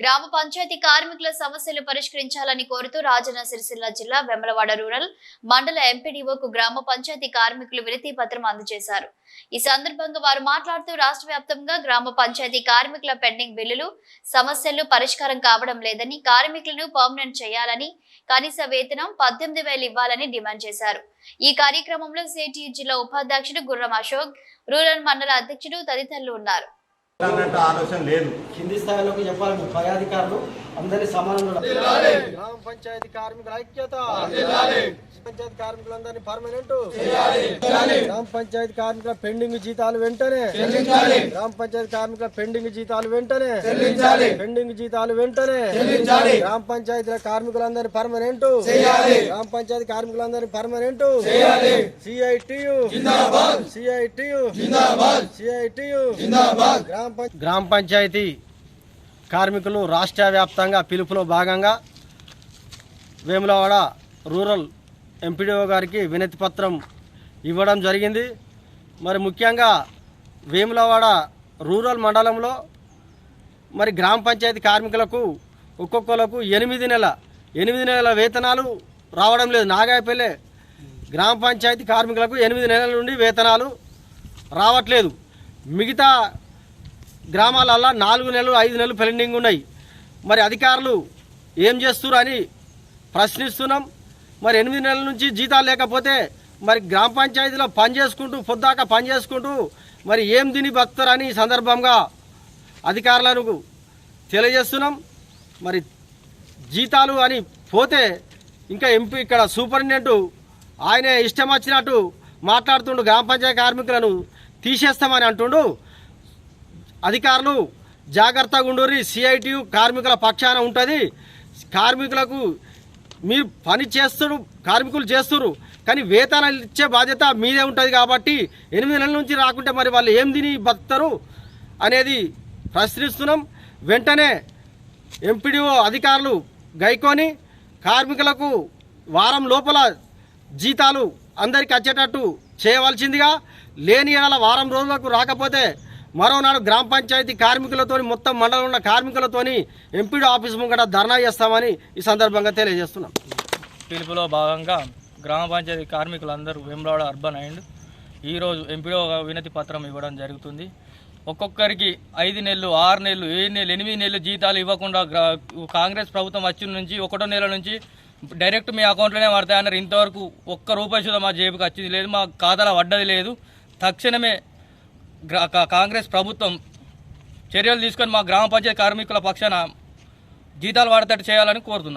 గ్రామ పంచాయతీ కార్మికుల సమస్యలు పరిష్కరించాలని కోరుతూ రాజన్న సిరిసిల్ల జిల్లా వెమ్మలవాడ రూరల్ మండల ఎంపీడీఓకు గ్రామ పంచాయతీ కార్మికులు వినతి పత్రం అందజేశారు. ఈ సందర్భంగా వారు మాట్లాడుతూ రాష్ట్ర వ్యాప్తంగా గ్రామ పంచాయతీ కార్మికుల పెండింగ్ బిల్లులు సమస్యలు పరిష్కారం కావడం లేదని కార్మికులను పర్మనెంట్ చేయాలని కనీస వేతనం పద్దెనిమిది వేలు ఇవ్వాలని డిమాండ్ చేశారు. ఈ కార్యక్రమంలో సిటీ జిల్లా ఉపాధ్యక్షుడు గుర్రం అశోక్ రూరల్ మండల అధ్యక్షుడు తదితరులు ఉన్నారు. అన్నట్టు ఆలోచన లేదు. కింది స్థాయిలోకి చెప్పాలి మీ పై అధికారులు అందరి సమానంగా గ్రామ పంచాయతీ కార్మికుల ఐక్యత. పంచాయతీ కార్మికులందరినీ పర్మనెంట్. గ్రామ పంచాయతీ కార్మికుల పెండింగ్ జీతాలు వెంటనే. గ్రామ పంచాయతీ కార్మికుల పెండింగ్ జీతాలు వెంటనే. పెండింగ్ జీతాలు వెంటనే. గ్రామ పంచాయతీల కార్మికులందరినీ పర్మనెంట్. గ్రామ పంచాయతీ కార్మికులందరినీ పర్మనెంట్. సిఐటియు. సిఐటియు. సిఐటియు. గ్రామ పంచాయతీ కార్మికులు రాష్ట్ర వ్యాప్తంగా పిలుపులో భాగంగా వేములవాడ రూరల్ ఎంపీడీఓ గారికి వినతి పత్రం ఇవ్వడం జరిగింది. మరి ముఖ్యంగా వేములవాడ రూరల్ మండలంలో మరి గ్రామ పంచాయతీ కార్మికులకు ఒక్కొక్కలకు ఎనిమిది నెల ఎనిమిది నెలల వేతనాలు రావడం లేదు. నాగాయపల్లె గ్రామ పంచాయతీ కార్మికులకు ఎనిమిది నెలల నుండి వేతనాలు రావట్లేదు. మిగతా గ్రామాలల్లో నాలుగు నెలలు ఐదు నెలలు పెండింగ్ ఉన్నాయి. మరి అధికారులు ఏం చేస్తున్నారు అని ప్రశ్నిస్తున్నాం. మరి ఎనిమిది నెలల నుంచి జీతాలు లేకపోతే మరి గ్రామ పంచాయతీలో పని చేసుకుంటూ పొద్దాక పని చేసుకుంటూ మరి ఏం తిని బతుతారని ఈ సందర్భంగా అధికారులకు తెలియజేస్తున్నాం. మరి జీతాలు అని పోతే ఇంకా ఎంపీ ఇక్కడ సూపరింటెండెంట్ ఆయనే ఇష్టం వచ్చినట్టు మాట్లాడుతుండు. గ్రామ పంచాయతీ కార్మికులను తీసేస్తామని అంటుండు. అధికారులు జాగ్రత్తగా ఉండూరి సిఐటియు కార్మికుల పక్షాన ఉంటుంది. కార్మికులకు మీరు పని చేస్తున్నారు కార్మికులు చేస్తున్నారు కానీ వేతనాలు ఇచ్చే బాధ్యత మీదే ఉంటుంది కాబట్టి ఎనిమిది నెలల నుంచి రాకుంటే మరి వాళ్ళు ఏం తిని బతుకుతారు అనేది ప్రశ్నిస్తున్నాం. వెంటనే ఎంపీడీఓ అధికారులు గైకొని కార్మికులకు వారం లోపల జీతాలు అందరికి వచ్చేటట్టు చేయవలసిందిగా లేని వారం రోజులకు రాకపోతే మరోనాడు గ్రామ పంచాయతీ కార్మికులతోని మొత్తం మండలం ఉన్న కార్మికులతోని ఎంపీడీ ఆఫీస్ ముంగట ధర్నా చేస్తామని ఈ సందర్భంగా తెలియజేస్తున్నాం. పిలుపులో భాగంగా గ్రామ పంచాయతీ కార్మికులందరూ వేములవాడ అర్బన్ అండ్ ఈరోజు ఎంపీడో వినతి పత్రం ఇవ్వడం జరుగుతుంది. ఒక్కొక్కరికి ఐదు నెలలు ఆరు నెలలు ఏడు నెలలు ఎనిమిది నెలలు జీతాలు ఇవ్వకుండా గ్రా- కాంగ్రెస్ ప్రభుత్వం వచ్చిన నుంచి ఒకటో నెల నుంచి డైరెక్ట్ మీ అకౌంట్లోనే పడతాయన్నారు. ఇంతవరకు ఒక్క రూపాయి చూద్దాం మా జేబుకి వచ్చింది లేదు మా ఖాతాలో పడ్డది లేదు. తక్షణమే కాంగ్రెస్ ప్రభుత్వం చర్యలు తీసుకొని మా గ్రామ పంచాయతీ కార్మికుల పక్షాన జీతాలు వాడతట్టు చేయాలని కోరుతున్నాం.